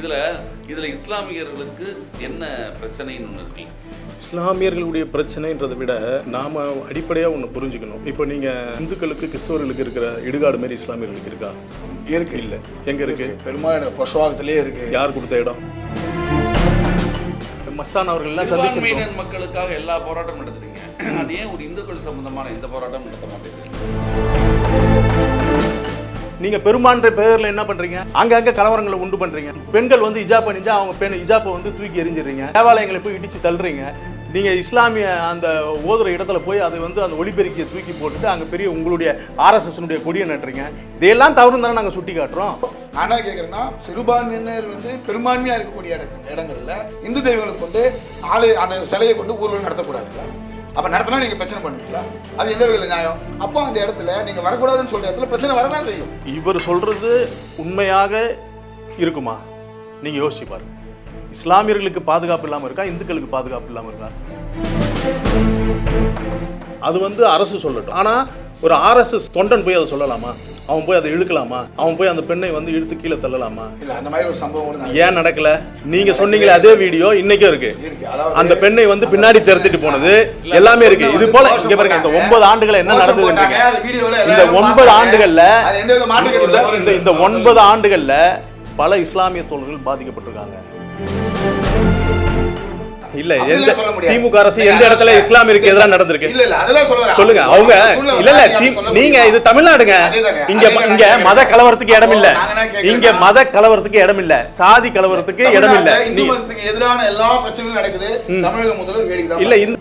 இதுல இதுல இஸ்லாமியர்களுக்கு என்ன பிரச்சனைன்னு ஒண்ணு இருக்குல்ல? இஸ்லாமியர்களுடைய பிரச்சனைன்றதை விட நாம் அடிப்படையாக ஒன்று புரிஞ்சுக்கணும். இப்போ நீங்கள் இந்துக்களுக்கு கிறிஸ்தவர்களுக்கு இருக்கிற இடுகாடு மாரி இஸ்லாமியர்களுக்கு இருக்கா? இருக்கு. இல்லை. எங்கே இருக்கு? பெரும்பாலும் எனக்கு பொஷவாகத்திலேயே இருக்கு. யார் கொடுத்த இடம்? மஸ்தான் அவர்கள்லாம் சந்திச்சிருக்கோம். மக்களுக்காக எல்லா போராட்டமும் நடத்துறீங்க. அது ஏன் ஒரு இந்துக்கள் சம்பந்தமான எந்த போராட்டமும் நடத்த மாட்டேங்குது? நீங்க பெருமான்ற பெயர்ல என்ன பண்றீங்க? அங்கங்க கலவரங்களை உண்டு பண்றீங்க. பெண்கள் வந்து இஜாப் அணிஞ்சா அவங்க பெண் இஜாப்பை வந்து தூக்கி எரிஞ்சிடுறீங்க தேவாலயங்களை போய் இடிச்சு தள்ளுறீங்க. நீங்க இஸ்லாமிய அந்த ஓதுற இடத்துல போய் அதை வந்து அந்த ஒளிபெருக்கியை தூக்கி போட்டுட்டு அங்க பெரிய உங்களுடைய ஆர்எஸ்எஸ்னுடைய கொடியை நட்டுறீங்க. இதையெல்லாம் தவறு தானே நாங்க சுட்டி காட்டுறோம். நான் கேட்குறேன்னா சிறுபான்மையினர் வந்து பெரும்பான்மையா இருக்கக்கூடிய இடத்து இடங்கள்ல இந்து தெய்வங்களை கொண்டு ஆலை அந்த சிலையை கொண்டு ஊர்வலம் நடத்தக்கூடாது அப்ப நடத்தினா நீங்க பிரச்சனை பண்ணுவீங்களா? அது எந்த வகையில் நியாயம்? அப்போ அந்த இடத்துல நீங்க வரக்கூடாதுன்னு சொல்ற இடத்துல பிரச்சனை வரதான் செய்யும். இவர் சொல்றது உண்மையாக இருக்குமா? நீங்க யோசிச்சு பாருங்க. இஸ்லாமியர்களுக்கு பாதுகாப்பு இல்லாம இருக்கா? இந்துக்களுக்கு பாதுகாப்பு இல்லாம இருக்கா? அது வந்து அரசு சொல்லட்டும். ஆனா ஒரு ஆர்எஸ்எஸ் தொண்டன் போய் அதை சொல்லலாமா? அவன் போய் அதை இழுக்கலாமா? அவன் போய் அந்த பெண்ணை வந்து இழுத்து கீழே தள்ளலாமா? இல்ல அந்த மாதிரி ஒரு சம்பவம் ஏன் நடக்கல? நீங்க சொன்னீங்களே அதே வீடியோ இன்னைக்கும் இருக்கு. அந்த பெண்ணை வந்து பின்னாடி திறத்திட்டு போனது எல்லாமே இருக்கு. இது போல இங்க பாருங்க இந்த ஒன்பது ஆண்டுகள் என்ன நடந்தது இந்த ஒன்பது. ஆண்டுகள்ல இந்த ஒன்பது ஆண்டுகள்ல பல இஸ்லாமிய தோழர்கள் பாதிக்கப்பட்டிருக்காங்க. இல்ல எந்த. திமுக அரசு எந்த இடத்துல இஸ்லாமியருக்கு எதிராக நடந்திருக்கு. சொல்லுங்க அவங்க இல்ல இல்ல நீங்க. இது தமிழ்நாடுங்க. இங்க இங்க மத. கலவரத்துக்கு இடம் இல்ல இங்க மத கலவரத்துக்கு இடம் இல்ல சாதி கலவரத்துக்கு இடம் இல்ல எதிரான எல்லா பிரச்சனையும் நடக்குது. தமிழக முதல்வர் இல்ல இந்த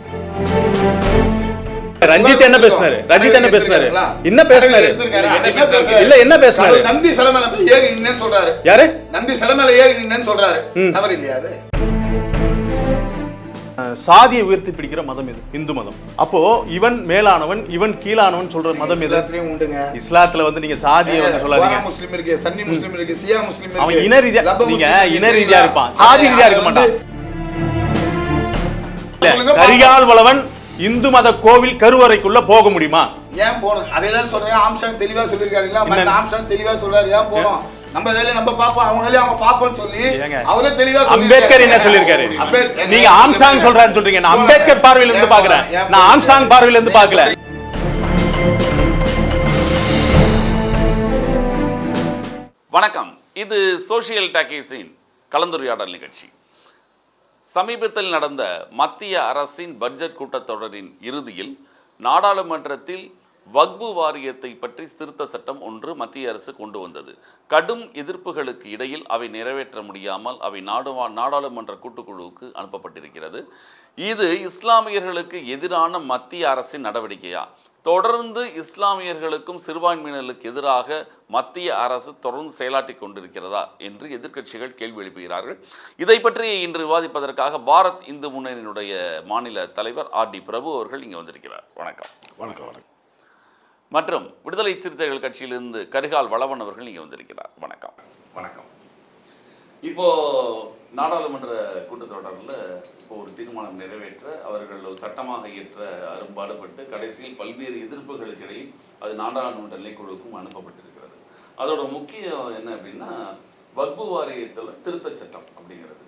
ரஞ்சித் என்ன பேசினாரு? ரஞ்சித் என்ன பேசினாரு? என்ன பேசினாரு? இல்ல என்ன பேசினாரு? நந்தி சிலை மேல ஏறி நின்னு சொல்றாரு. யாரு? நந்தி சிலை மேல ஏறி நின்னு சொல்றாரு. தவறு இல்லையா அது? சாதியை உயர்த்தி பிடிக்கிற மதம் இது. இந்து மதம். அப்போ இவன் மேலானவன் இவன் கீழானவன் சொல்ற மதம் இது உண்டுங்க. இஸ்லாத்துல வந்து நீங்க சாதியை வந்து சொல்லாதீங்க. முஸ்லிம் இருக்கு சன்னி முஸ்லிம் இருக்கு சியா முஸ்லிம் இருக்கு அவன் இன ரீதியா நீங்க இன ரீதியா? இருப்பான். சாதி ரீதியா இருக்க மாட்டான் கரிகால் வளவன் இந்து மத கோவில் கருவறைக்குள்ள போக முடியுமா? ஏன் போகணும் அதேதான் சொல்றேன். ஆம்சாங் தெளிவா என்ன? ஆம்சாங் தெளிவா சொல்றாரு. ஏன் போகணும் நம்ம வேலையை நம்ம பாப்போம் அவங்க வேலையை அவங்க பாப்போம்னு சொல்லி? அவரே தெளிவா அம்பேத்கர் என்ன சொல்லியிருக்காரு? அம்பேத்கர் நீங்க ஆம்சாங் சொல்றாருன்னு சொல்றீங்க. நான் அம்பேத்கர் பார்வையில இருந்து பாக்குறேன் நான் ஆம்சாங் பார்வையில இருந்து பாக்கல வணக்கம். இது சோஷியல் டாக்கீஸின் கலந்துரையாடல் நிகழ்ச்சி. சமீபத்தில் நடந்த மத்திய அரசின் பட்ஜெட் கூட்டத்தொடரின் இறுதியில் நாடாளுமன்றத்தில் வக்பு வாரியத்தை பற்றி திருத்த சட்டம் ஒன்று மத்திய அரசு கொண்டு வந்தது. கடும் எதிர்ப்புகளுக்கு இடையில் அவை நிறைவேற்ற முடியாமல் அவை நாடுவா நாடாளுமன்ற கூட்டுக்குழுவுக்கு அனுப்பப்பட்டிருக்கிறது. இது இஸ்லாமியர்களுக்கு எதிரான மத்திய அரசின் நடவடிக்கையா? தொடர்ந்து இஸ்லாமியர்களுக்கும் சிறுபான்மையினர்களுக்கு எதிராக மத்திய அரசு தொடர்ந்து செயலாற்றி கொண்டிருக்கிறதா என்று எதிர்க்கட்சிகள் கேள்வி எழுப்புகிறார்கள். இதை பற்றி இன்று விவாதிப்பதற்காக பாரத் இந்து முன்னணியினுடைய மாநில தலைவர் ஆர் டி பிரபு அவர்கள் இங்கே வந்திருக்கிறார். வணக்கம். வணக்கம் வணக்கம். மற்றும் விடுதலை சிறுத்தைகள் கட்சியிலிருந்து கரிகால் வளவன் அவர்கள் இங்கே வந்திருக்கிறார். வணக்கம். வணக்கம். இப்போ நாடாளுமன்ற கூட்டத்தொடரில் இப்போ ஒரு தீர்மானம் நிறைவேற்ற அவர்கள் சட்டமாக இயற்ற அரும்பாடுபட்டு கடைசியில் பல்வேறு எதிர்ப்புகளுக்கு இடையில் அது நாடாளுமன்ற நிலைக்குழுவுக்கும் அனுப்பப்பட்டிருக்கிறது. அதோட முக்கியம் என்ன அப்படின்னா வக்பு வாரியத்தில் திருத்தச் சட்டம் அப்படிங்கிறது.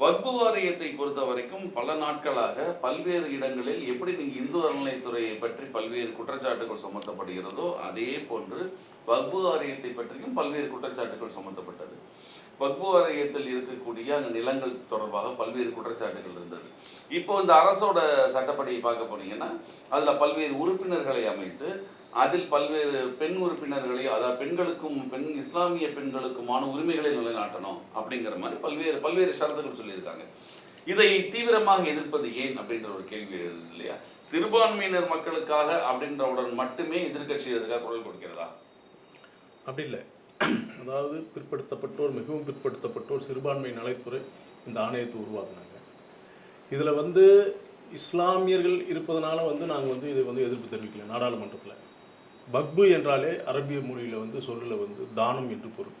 வக்பு வாரியத்தை பொறுத்த வரைக்கும் பல நாட்களாக பல்வேறு இடங்களில் எப்படி நீங்கள் இந்து அறநிலையத்துறையை பற்றி பல்வேறு குற்றச்சாட்டுகள் சுமத்தப்படுகிறதோ அதே போன்று வக்பு வாரியத்தை பற்றியும் பல்வேறு குற்றச்சாட்டுகள் சுமத்தப்பட்டது. வக்பு வாரியத்தில் இருக்கக்கூடிய அந்த நிலங்கள் தொடர்பாக பல்வேறு குற்றச்சாட்டுகள் இருந்தது. இப்போ இந்த அரசோட சட்டப்படியை பார்க்க போனீங்கன்னா அதில் பல்வேறு உறுப்பினர்களை அமைத்து அதில் பல்வேறு பெண் உறுப்பினர்களை அதாவது பெண்களுக்கும் பெண் இஸ்லாமிய பெண்களுக்குமான உரிமைகளை நிலைநாட்டணும் அப்படிங்கிற மாதிரி பல்வேறு பல்வேறு ஷரத்துகள் சொல்லியிருக்காங்க. இதை தீவிரமாக எதிர்ப்பது ஏன் அப்படின்ற ஒரு கேள்வி எழுது இல்லையா? சிறுபான்மையினர் மக்களுக்காக அப்படின்றவுடன் மட்டுமே எதிர்கட்சி எதுக்காக குரல் கொடுக்கிறதா? அப்படி இல்லை. அதாவது பிற்படுத்தப்பட்டோர் மிகவும் பிற்படுத்தப்பட்டோர் சிறுபான்மை நலத்துறை இந்த ஆணையத்தை உருவாக்குனாங்க. இதில் வந்து இஸ்லாமியர்கள் இருப்பதனால வந்து நாங்கள் வந்து இதை வந்து எதிர்ப்பு தெரிவிக்கல நாடாளுமன்றத்தில். பக்பு என்றாலே அரபிய மொழியில் வந்து சொல்லில் வந்து தானம் என்று பொருள்.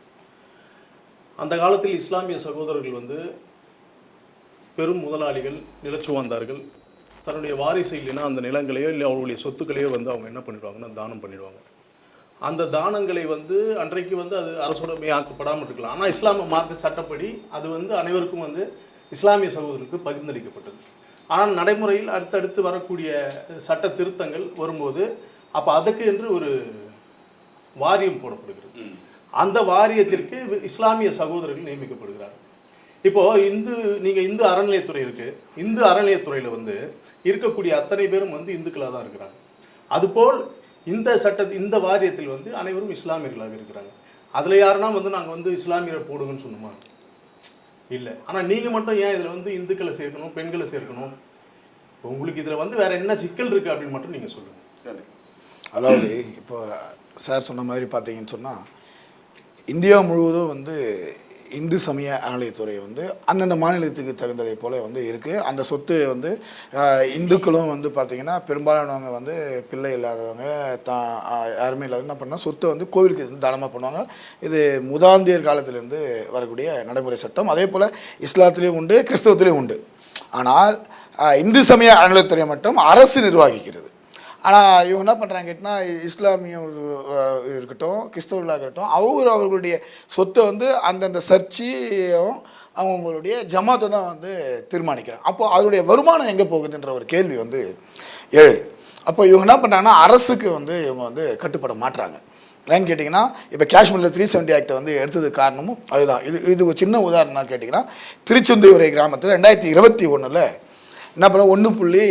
அந்த காலத்தில் இஸ்லாமிய சகோதரர்கள் வந்து பெரும் முதலாளிகள் நிலச்சுவாந்தார்கள். தன்னுடைய வாரிசு இல்லைன்னா அந்த நிலங்களையோ இல்லை அவர்களுடைய சொத்துக்களையோ வந்து அவங்க என்ன பண்ணிடுவாங்கன்னா தானம் பண்ணிடுவாங்க. அந்த தானங்களை வந்து அன்றைக்கு வந்து அது அரசுடைமை ஆக்கப்படாமல் இருக்கலாம். ஆனால் இஸ்லாமிய மார்க்க சட்டப்படி அது வந்து அனைவருக்கும் வந்து இஸ்லாமிய சகோதரருக்கு பகிர்ந்தளிக்கப்பட்டது. ஆனால் நடைமுறையில் அடுத்தடுத்து வரக்கூடிய சட்ட திருத்தங்கள் வரும்போது அப்போ அதுக்கு என்று ஒரு வாரியம் போடப்படுகிறது. அந்த வாரியத்திற்கு இஸ்லாமிய சகோதரர்கள் நியமிக்கப்படுகிறார்கள். இப்போ இந்து நீங்க இந்து அறநிலையத்துறை இருக்கு. இந்து அறநிலையத்துறையில வந்து இருக்கக்கூடிய அத்தனை பேரும் வந்து இந்துக்களாக தான் இருக்கிறாங்க. அதுபோல் இந்த சட்ட இந்த வாரியத்தில் வந்து அனைவரும் இஸ்லாமியர்களாக இருக்கிறாங்க. அதுல யாருன்னா வந்து நாங்க வந்து இஸ்லாமியரை போடுங்கன்னு சொன்னோமா? இல்லை. ஆனா நீங்க மட்டும் ஏன் இதுல வந்து இந்துக்களை சேர்க்கணும் பெண்களை சேர்க்கணும்? உங்களுக்கு இதுல வந்து வேற என்ன சிக்கல் இருக்கு அப்படின்னு மட்டும் நீங்க சொல்லுங்க. சரி அதாவது இப்போ சார் சொன்ன மாதிரி பார்த்தீங்கன்னு சொன்னால் இந்தியா முழுவதும் வந்து இந்து சமய அறநிலையத்துறை வந்து அந்தந்த மாநிலத்துக்கு தகுந்ததை போல வந்து இருக்குது அந்த சொத்து வந்து இந்துக்களும் வந்து பார்த்திங்கன்னா பெரும்பாலானவங்க வந்து பிள்ளை இல்லாதவங்க தான் யாருமே இல்லாத என்ன பண்ணால் சொத்தை வந்து கோவிலுக்கு வந்து தானமாக பண்ணுவாங்க. இது முதாந்தியர் காலத்திலேருந்து வரக்கூடிய நடைமுறை சட்டம். அதே போல் இஸ்லாத்துலேயும் உண்டு கிறிஸ்தவத்துலேயும் உண்டு. ஆனால் இந்து சமய அறநிலையத்துறை மட்டும் அரசு நிர்வகிக்கிறது. ஆனால் இவங்க என்ன பண்ணுறாங்க கேட்டால் இஸ்லாமிய இருக்கட்டும் கிறிஸ்தவர்களாக இருக்கட்டும் அவங்க அவர்களுடைய சொத்தை வந்து அந்தந்த சர்ச்சையும் அவங்களுடைய ஜமாத்தை தான் வந்து தீர்மானிக்கிறாங்க. அப்போது அதனுடைய வருமானம் எங்கே போகுதுன்ற ஒரு கேள்வி வந்து ஏழு. அப்போ இவங்க என்ன பண்ணுறாங்கன்னா அரசுக்கு வந்து இவங்க வந்து கட்டுப்பட மாட்டுறாங்க ஏன்னு கேட்டிங்கன்னா இப்போ காஷ்மீரில் த்ரீ செவன்டி ஆக்டை வந்து எடுத்தது காரணமும் அதுதான். இது இது ஒரு சின்ன உதாரணம் கேட்டிங்கன்னா திருச்செந்தூரை கிராமத்தில் ரெண்டாயிரத்தி இருபத்தி ஒன்றில் என்ன பண்ண ஒன்று புள்ளி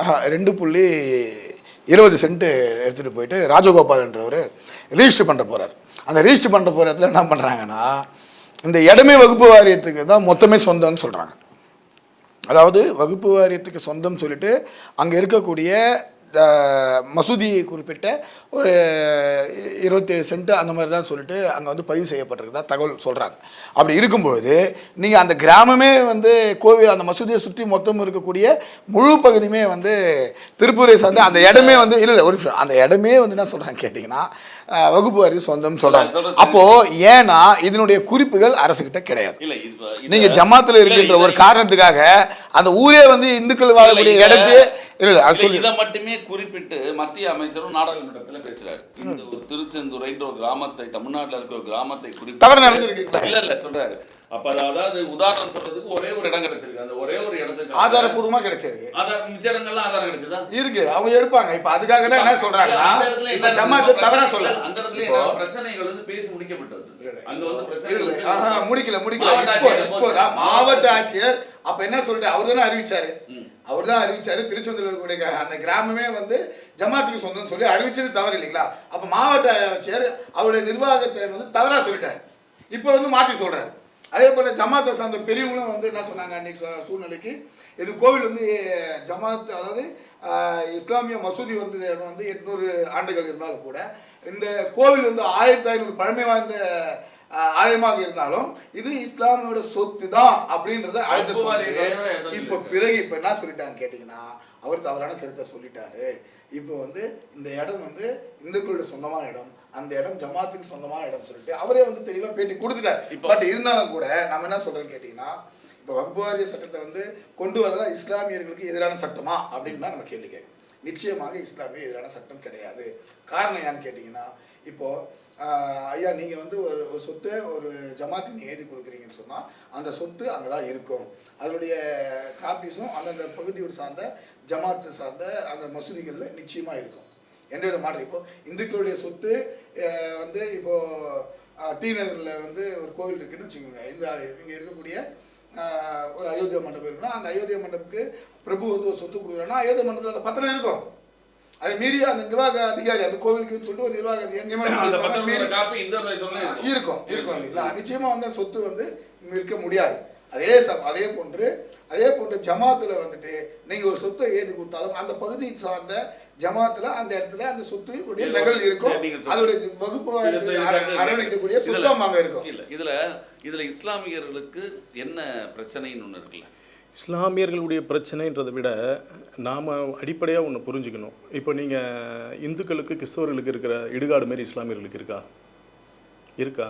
ஆஹா, ரெண்டு புள்ளி இருபது சென்ட்டு எடுத்துகிட்டு போயிட்டு ராஜகோபால்ன்றவர் ரிஜிஸ்டர் பண்ணுற போகிறார் அந்த ரிஜிஸ்டர் பண்ணுற போகிற இடத்துல என்ன பண்ணுறாங்கன்னா இந்த இடமே வகுப்பு வாரியத்துக்கு தான் மொத்தமே சொந்தம்னு சொல்கிறாங்க அதாவது வகுப்பு வாரியத்துக்கு சொந்தம் சொல்லிட்டு அங்கே இருக்கக்கூடிய அஹ், மசூதியை குறிப்பிட்ட ஒரு இருபத்தேழு சென்ட் அந்த மாதிரி தான் சொல்லிட்டு அங்கே வந்து பதிவு செய்யப்பட்டிருக்கிறதா தகவல் சொல்கிறாங்க அப்படி இருக்கும்போது நீங்கள் அந்த கிராமமே வந்து கோவில் அந்த மசூதியை சுற்றி மொத்தம் இருக்கக்கூடிய முழு பகுதியுமே வந்து திருப்பூரை சார்ந்து அந்த இடமே வந்து இல்லை இல்லை ஒரு நிமிஷம். அந்த இடமே வந்து என்ன சொல்கிறாங்க கேட்டிங்கன்னா வகுப்பு வாரிய சொந்தம் சொல்கிறாங்க அப்போது ஏன்னா இதனுடைய குறிப்புகள் அரசுகிட்ட கிடையாது. இல்ல இது இது- நீங்க ஜமாத்துல இருக்கின்ற ஒரு காரணத்துக்காக அந்த ஊரே வந்து இந்துக்கள் வாழக்கூடிய இடத்து இல்ல இல்ல இதை மட்டுமே குறிப்பிட்டு மத்திய அமைச்சரும் நாடாளுமன்றத்துல பேசுறாரு. இந்த ஒரு திருச்செந்துறைன்ற ஒரு கிராமத்தை தமிழ்நாட்டுல இருக்க ஒரு கிராமத்தை குறிப்பிட்டு தவறு? இல்ல இல்ல சொல்றாரு. அப்ப அது- அதாவது உதாரணம் சொல்றதுக்கு ஒரே ஒரு இடம் கிடைச்சிருக்கு. அந்த ஒரே ஒரு இடத்துக்கு ஆதாரப்பூர்வமா கிடைச்சிருக்கு. ஆதார் மிச்ச இடங்கள்லாம் ஆதாரம் கிடைச்சதா? இருக்கு. அவங்க எடுப்பாங்க. இப்ப அதுக்காக தான் என்ன சொல்றாங்கன்னா இப்ப ஜமாத்து தவறா பிரச்சனை- சொல்ல அந்த இடத்துல இப்போ என்ன பிரச்சனைகள் வந்து பேசி முடிக்கப்பட்டது. அங்க வந்து பிரச்சனைகள் இல்ல, முடிக்கல முடிக்கல. மாவட்ட இப்போ போச்சு. மாவட்ட ஆட்சியர் அப்ப என்ன சொல்லிட்டு அவர் தானே அறிவிச்சாரு. அவர் தான் அறிவிச்சாரு. திருச்செந்தூர் இருக்கக்கூடிய அந்த கிராமமே வந்து ஜமாத்துக்கு சொந்தம் சொல்லி அறிவிச்சது தவறு இல்லைங்களா? அப்ப மாவட்ட ஆட்சியர் அவருடைய நிர்வாகத்தை வந்து தவறா சொல்லிட்டாரு. இப்போ வந்து மாத்தி சொல்றாரு. அதே போல ஜமாத்தை சார்ந்த பெரியவங்களும் வந்து என்ன சொன்னாங்க அன்னைக்கு சூழ்நிலைக்கு? இது கோவில் வந்து ஜமாத் அதாவது இஸ்லாமிய மசூதி வந்து இடம் வந்து எட்நூறு ஆண்டுகள் இருந்தாலும் கூட இந்த கோவில் வந்து ஆயிரத்தி ஐநூறு பழமை வாய்ந்த ஆஹ், ஆலயமாக இருந்தாலும் இது இஸ்லாமியோட சொத்து தான் அப்படின்றத அடுத்த வாரிய சொல்லிட்டு இப்போ. பிறகு இப்போ என்ன சொல்லிட்டாங்க கேட்டிங்கன்னா அவர் தவறான கருத்தை சொல்லிட்டாரு. இப்போ வந்து இந்த இடம் வந்து இந்துக்களோட சொந்தமான இடம் அந்த இடம் ஜமாத்துக்கு சொந்தமான இடம் சொல்லிட்டு அவரே வந்து தெளிவாக பேட்டி கொடுத்துட்டார். பட் இருந்தாலும் கூட நம்ம என்ன சொல்றோம்னு கேட்டிங்கன்னா இப்போ வகுப்பு வாரிய சட்டத்தை வந்து கொண்டு வரதா இஸ்லாமியர்களுக்கு எதிரான சட்டமா அப்படின்னு தான் நம்ம கேள்வி கேட்கணும் நிச்சயமாக இஸ்லாமிய எதிரான சட்டம் கிடையாது. காரணம் ஏன்னு கேட்டிங்கன்னா இப்போ ஆஹ், ஐயா நீங்கள் வந்து ஒரு ஒரு சொத்தை ஒரு ஜமாத்துக்கு நீங்கள் எழுதி கொடுக்குறீங்கன்னு சொன்னால் அந்த சொத்து அங்கே தான் இருக்கும். அதனுடைய காப்பீஸும் அந்தந்த பகுதியோடு சார்ந்த ஜமாத்து சார்ந்த அந்த மசூதிகளில் நிச்சயமாக இருக்கும். எந்த வித மாற்றம் இப்போ இந்துக்களுடைய சொத்து வந்து இப்போது டி நகரில் வந்து ஒரு கோவில் இருக்குன்னு வச்சுக்கோங்க. இந்த இங்கே இருக்கக்கூடிய ஒரு அயோத்தியா மண்டபம் இருக்குன்னா அந்த அயோத்தியா மண்டபத்துக்கு பிரபு வந்து ஒரு சொத்து கொடுக்குறேன்னா அயோத்தியா மண்டபத்தில் அந்த பத்திரம் இருக்கும். அதை மீறி அந்த நிர்வாக அதிகாரி அந்த கோவிலுக்குன்னு சொல்லிட்டு ஒரு நிர்வாக அதிகாரி நியமனம் இருக்கும். இருக்கும் இல்லைங்களா? நிச்சயமா வந்து சொத்து வந்து இருக்க முடியாது. அதே ச- அதே போன்று அதே போன்று ஜமாத்துல வந்துட்டு நீங்க ஒரு சொத்தை எழுதி கொடுத்தாலும் அந்த பகுதியை சார்ந்த ஜமாத்துல அந்த இடத்துல அந்த சொத்து உடைய நகல் இருக்கும். அதோடைய வகுப்பு அரவணைக்கக்கூடிய இதுல- சொத்தம் அங்க இருக்கும். இல்ல இதுல இதுல இஸ்லாமியர்களுக்கு என்ன பிரச்சனைன்னு ஒண்ணு இருக்குல்ல? இஸ்லாமியர்களுடைய பிரச்சனைன்றதை விட நாம் அடிப்படையாக ஒன்று புரிஞ்சுக்கணும். இப்போ நீங்கள் இந்துக்களுக்கு கிறிஸ்தவர்களுக்கு இருக்கிற இடுகாடு மாரி இஸ்லாமியர்களுக்கு இருக்கா? இருக்கா?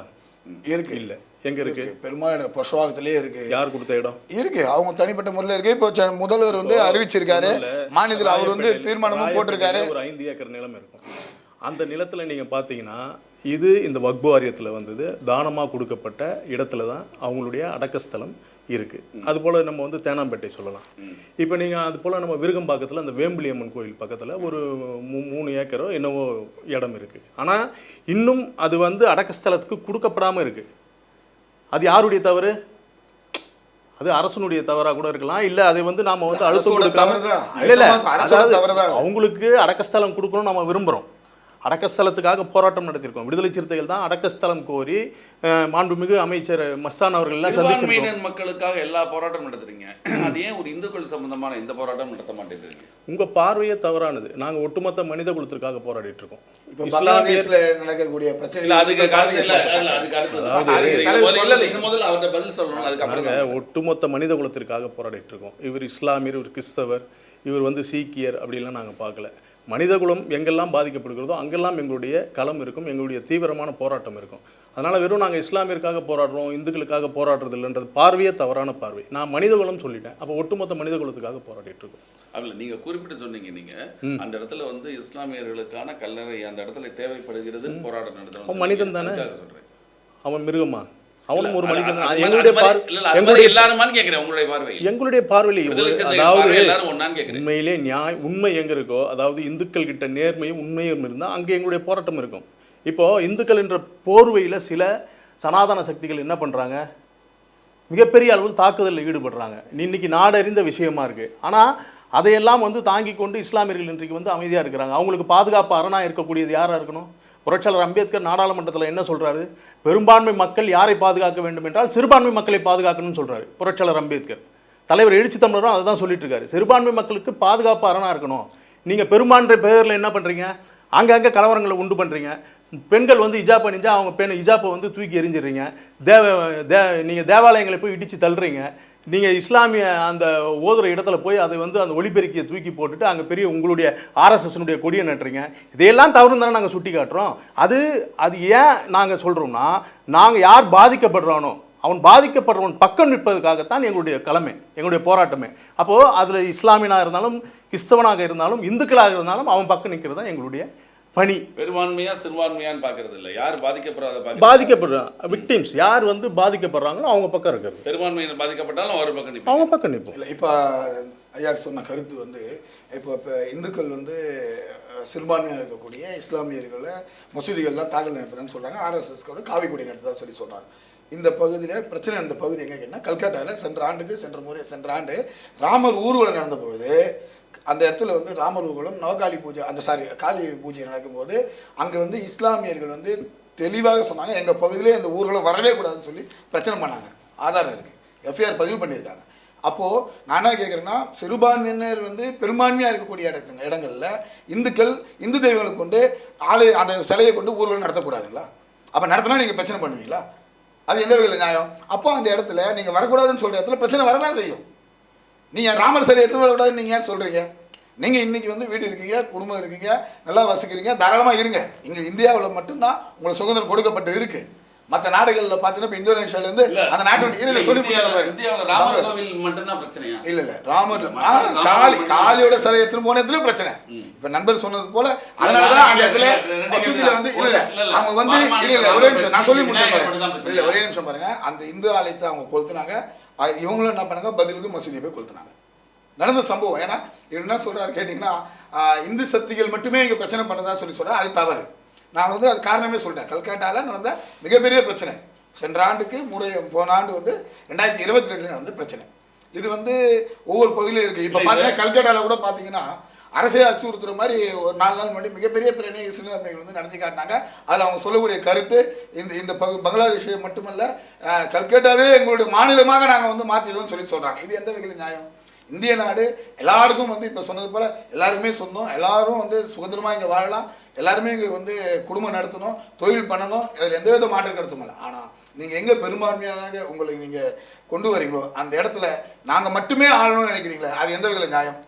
இருக்கு. இல்லை. எங்கே இருக்கு? பெரும்பாலும் பசுவாகத்திலே இருக்கு. யார் கொடுத்த இடம்? இருக்கு. அவங்க தனிப்பட்ட முறையில் இருக்கு. இப்போ முதல்வர் வந்து அறிவிச்சிருக்காரு. மாநிலத்தில் அவர் வந்து தீர்மானமும் போட்டிருக்காரு. ஒரு ஐந்து ஏக்கர் நிலம் இருக்கும். அந்த நிலத்தில் நீங்கள் பார்த்தீங்கன்னா இது இந்த வக்பு வாரியத்தில் வந்தது. தானமாக கொடுக்கப்பட்ட இடத்துல தான் அவங்களுடைய அடக்கஸ்தலம். இருக்குது அதுபோல் நம்ம வந்து தேனாம்பேட்டை சொல்லலாம். இப்போ நீங்கள் அது போல் நம்ம விருகம்பாக்கத்தில் அந்த வேம்பிலி அம்மன் கோயில் பக்கத்தில் ஒரு மூ- மூணு ஏக்கரோ என்னவோ இடம் இருக்குது ஆனால் இன்னும் அது வந்து அடக்கஸ்தலத்துக்கு கொடுக்கப்படாமல் இருக்குது அது யாருடைய தவறு? அது அரசனுடைய தவறா கூட இருக்கலாம். இல்ல அதை வந்து நாம வந்து அழுத்தம் தவறுதான். இல்ல இல்ல. அவங்களுக்கு அடக்கஸ்தலம் கொடுக்கணும் நம்ம விரும்புறோம். அடக்கஸ்தலத்துக்காக போராட்டம் நடத்தியிருக்கோம். விடுதலை சிறுத்தைகள் தான் அடக்கஸ்தலம் கோரி மாண்புமிகு அமைச்சர் மஸ்தான் அவர்கள் எல்லாம் சந்திச்சிருக்கோம். மக்களுக்காக எல்லா போராட்டம் நடத்துறீங்க. அது ஏன் ஒரு இந்துக்கள் சம்பந்தமான எந்த போராட்டம் நடத்த மாட்டேங்கிறீங்க? உங்க பார்வையே தவறானது. நாங்க ஒட்டுமொத்த மனித குலத்திற்காக போராடிட்டு இருக்கோம் இப்ப இஸ்லாமியர் பங்களாதேஷ்ல நடக்கக்கூடிய பிரச்சனை இல்ல அதுக்கு அடுத்து ஒட்டுமொத்த மனித குலத்திற்காக போராடிட்டு இருக்கோம் இவர் இஸ்லாமியர் இவர் கிறிஸ்தவர் இவர் வந்து சீக்கியர் அப்படிலாம் நாங்கள் பார்க்கல. மனித குலம் எங்கெல்லாம் பாதிக்கப்படுகிறதோ அங்கெல்லாம் எங்களுடைய களம் இருக்கும் எங்களுடைய தீவிரமான போராட்டம் இருக்கும். அதனால வெறும் நாங்கள் இஸ்லாமியருக்காக போராடுறோம் இந்துக்களுக்காக போராடுறது இல்லைன்றது பார்வையே தவறான பார்வை. நான் மனித குலம் சொல்லிட்டேன். அப்போ ஒட்டுமொத்த மனித குலத்துக்காக போராடிட்டு இருக்கோம். அதுல நீங்க குறிப்பிட்டு சொன்னீங்க நீங்க அந்த இடத்துல வந்து இஸ்லாமியர்களுக்கான கல்லறை அந்த இடத்துல தேவைப்படுகிறது போராட்டம் நடத்தணும் அவன் மனிதன் தானே? அவன் மிருகமா? அவனும் ஒரு மனிதன் எங்களுடைய அது மாதிரி- பார் இல்ல, இல்ல, அது மாதிரி எங்களுடைய எல்லாருமான்னு கேக்குறேன் உங்களுடைய பார்வையில். எங்களுடைய பார்வையில் அதாவது உண்மையிலே நியாய உண்மை எங்க இருக்கோ அதாவது இந்துக்கள் கிட்ட நேர்மையும் உண்மையும் இருந்தால் அங்கே எங்களுடைய போராட்டம் இருக்கும். இப்போ இந்துக்கள் என்ற போர்வையில் சில சனாதன சக்திகள் என்ன பண்றாங்க? மிகப்பெரிய அளவில் தாக்குதலில் ஈடுபடுறாங்க. இன்னைக்கு நாடறிந்த விஷயமா இருக்கு. ஆனா அதையெல்லாம் வந்து தாங்கி கொண்டு இஸ்லாமியர்கள் இன்றைக்கு வந்து அமைதியா இருக்கிறாங்க. அவங்களுக்கு பாதுகாப்பு அரணா இருக்கக்கூடியது யாரா இருக்கணும்? புரட்சியாளர் அம்பேத்கர் நாடாளுமன்றத்தில் என்ன சொல்றாரு? பெரும்பான்மை மக்கள் யாரை பாதுகாக்க வேண்டும் என்றால் சிறுபான்மை மக்களை பாதுகாக்கணும்னு சொல்கிறாரு புரட்சியாளர் அம்பேத்கர். தலைவர் எழுச்சி தமிழரும் அதை தான் சொல்லிட்டு இருக்காரு. சிறுபான்மை மக்களுக்கு பாதுகாப்பு அரணாக இருக்கணும். நீங்கள் பெரும்பான்மை பேரில் என்ன பண்ணுறீங்க அங்கங்கே கலவரங்களை உண்டு பண்ணுறீங்க பெண்கள் வந்து இஜாப் அணிஞ்சால் அவங்க பெண் இஜாப்பை வந்து தூக்கி எரிஞ்சிடுறீங்க தேவ தே நீங்கள் தேவாலயங்களை போய் இடித்து தள்ளுறீங்க. நீங்கள் இஸ்லாமிய அந்த ஓதுற இடத்துல போய் அதை வந்து அந்த ஒளிபெருக்கியை தூக்கி போட்டுட்டு அங்கே பெரிய உங்களுடைய ஆர்எஸ்எஸ்னுடைய கொடியை நட்டுறீங்க. இதையெல்லாம் தவறு தானே நாங்கள் சுட்டி காட்டுறோம் அது அது ஏன் நாங்கள் சொல்கிறோம்னா நாங்கள் யார் பாதிக்கப்படுறானோ அவன் பாதிக்கப்படுறவன் பக்கம் நிற்பதற்காகத்தான் எங்களுடைய கடமை எங்களுடைய போராட்டமே. அப்போது அதில் இஸ்லாமியனாக இருந்தாலும் கிறிஸ்தவனாக இருந்தாலும் இந்துக்களாக இருந்தாலும் அவன் பக்கம் நிற்கிறது தான் எங்களுடைய பணி. பெரும்பான்மையா சிறுபான்மையான்னு பாக்குறது இல்ல. யார் பாதிக்கப்படாத பாக்க பாதிக்கப்படுறான் விக்டிம்ஸ் யார் வந்து பாதிக்கப்படுறாங்களோ அவங்க பக்கம் இருக்கிறது. பெரும்பான்மையினர் பாதிக்கப்பட்டாலும் அவர் பக்கம் நிற்பீங்க. அவங்க பக்கம் நிற்போம் இல்லை இப்போ ஐயா சொன்ன கருத்து வந்து இப்போ இப்போ இந்துக்கள் வந்து சிறுபான்மையாக இருக்கக்கூடிய இஸ்லாமியர்களை மசூதிகள்லாம் தாக்கல் நடத்துறேன்னு சொல்கிறாங்க ஆர்எஸ்எஸ்க்கு காவி கொடி நடத்துதா சொல்லி சொல்கிறாங்க இந்த பகுதியில் பிரச்சனை இந்த பகுதி எங்கே கேட்டால் கல்கட்டாவில் சென்ற ஆண்டுக்கு சென்ற முறை சென்ற ஆண்டு ராமர் ஊர்வலம் நடந்த பொழுது அந்த இடத்துல வந்து ராமர் ஊர்வலம் நவகாளி பூஜை அந்த சாரி காளி பூஜை நடக்கும்போது அங்கே வந்து இஸ்லாமியர்கள் வந்து தெளிவாக சொன்னாங்க எங்கள் பகுதியிலே இந்த ஊர்வலம் வரவே கூடாதுன்னு சொல்லி பிரச்சனை பண்ணாங்க. ஆதாரம் இருக்குது எஃப்ஐஆர் பதிவு பண்ணியிருக்காங்க. அப்போது நான் என்ன கேட்குறேன்னா சிறுபான்மையினர் வந்து பெரும்பான்மையாக இருக்கக்கூடிய இடத்துல இடங்களில் இந்துக்கள் இந்து தெய்வங்களை கொண்டு ஆலய அந்த சிலையை கொண்டு ஊர்வலம் நடத்தக்கூடாதுங்களா? அப்போ நடத்தினா நீங்கள் பிரச்சனை பண்ணுவீங்களா? அது எந்த வகையில் நியாயம்? அப்போ அந்த இடத்துல நீங்கள் வரக்கூடாதுன்னு சொல்கிற இடத்துல பிரச்சனை வரதான் செய்யும். நீங்கள் ராமர் சிலை எடுத்து வரக்கூடாதுன்னு நீங்கள் ஏன் சொல்கிறீங்க நீங்கள் இன்றைக்கி வந்து வீடு இருக்கீங்க குடும்பம் இருக்கீங்க நல்லா வசிக்கிறீங்க தாராளமாக இருங்க. இங்கே இந்தியாவில் மட்டும்தான் உங்களுக்கு சுதந்திரம் கொடுக்கப்பட்டு இருக்குது மற்ற நாடுகளில் பார்த்தீங்கன்னா இப்போ இந்தோனேஷியாலேருந்து. அந்த நாட்டு இல்லை சொல்லி இந்தியாவுல- ராமர் கோவில் மட்டும்தான் பிரச்சனையா? இல்ல இல்ல. ராமர் காளி காளியோட சிலை எடுத்துட்டு போன இடத்துல பிரச்சனை. இப்ப நண்பர் சொன்னது போல அதனாலதான் அந்த இடத்துல மசூதியில வந்து இல்ல இல்ல. அவங்க வந்து இல்ல இல்ல. ஒரே நிமிஷம் நான் சொல்லி முடிச்சேன் பாருங்க இல்ல ஒரே நிமிஷம் பாருங்க. அந்த இந்து ஆலயத்தை அவங்க கொளுத்துனாங்க. இவங்களும் என்ன பண்ணாங்க? பதிலுக்கு மசூதியை போய் கொளுத்துனாங்க. நடந்த சம்பவம். ஏன்னா இவர் என்ன சொல்றாரு கேட்டீங்கன்னா இந்து சக்திகள் மட்டுமே இங்க பிரச்சனை பண்ணதா சொல்லி சொல்றேன் அது தவறு. நான் வந்து அது காரணமே சொல்லிட்டேன் கல்கட்டால நடந்த மிகப்பெரிய பிரச்சனை. சென்ற ஆண்டுக்கு முறை போன ஆண்டு வந்து ரெண்டாயிரத்தி இருபத்தி ரெண்டுல நடந்த பிரச்சனை. இது வந்து ஒவ்வொரு பகுதியிலும் இருக்கு. இப்போ பார்த்தீங்கன்னா கல்கட்டால கூட பார்த்தீங்கன்னா அரசே அச்சுறுத்துற மாதிரி ஒரு நாலு நாள் முன்னாடி மிகப்பெரிய பிரச்சனை இஸ்லாமியர்கள் வந்து நடத்தி காட்டினாங்க. அதில் அவங்க சொல்லக்கூடிய கருத்து இந்த இந்த பங்களாதேஷ் மட்டுமல்ல கல்கட்டாவே எங்களுடைய மாநிலமாக நாங்கள் வந்து மாற்றிடுவோம்னு சொல்லி சொல்கிறாங்க இது எந்த வகையில் நியாயம்? இந்திய நாடு எல்லாருக்கும் வந்து இப்போ சொன்னது போல் எல்லாருமே சொந்தம். எல்லாரும் வந்து சுதந்திரமாக இங்கே வாழலாம். எல்லாருமே இங்கே வந்து குடும்பம் நடத்தணும் தொழில் பண்ணணும் இதில் எந்த வித மாற்று கருத்தும் இல்லை. ஆனால் நீங்கள் எங்கே பெரும்பான்மையாக உங்களை நீங்கள் கொண்டு வரீங்களோ அந்த இடத்துல நாங்கள் மட்டுமே ஆளணும்னு நினைக்கிறீங்களே அது எந்த வகையில் நியாயம்?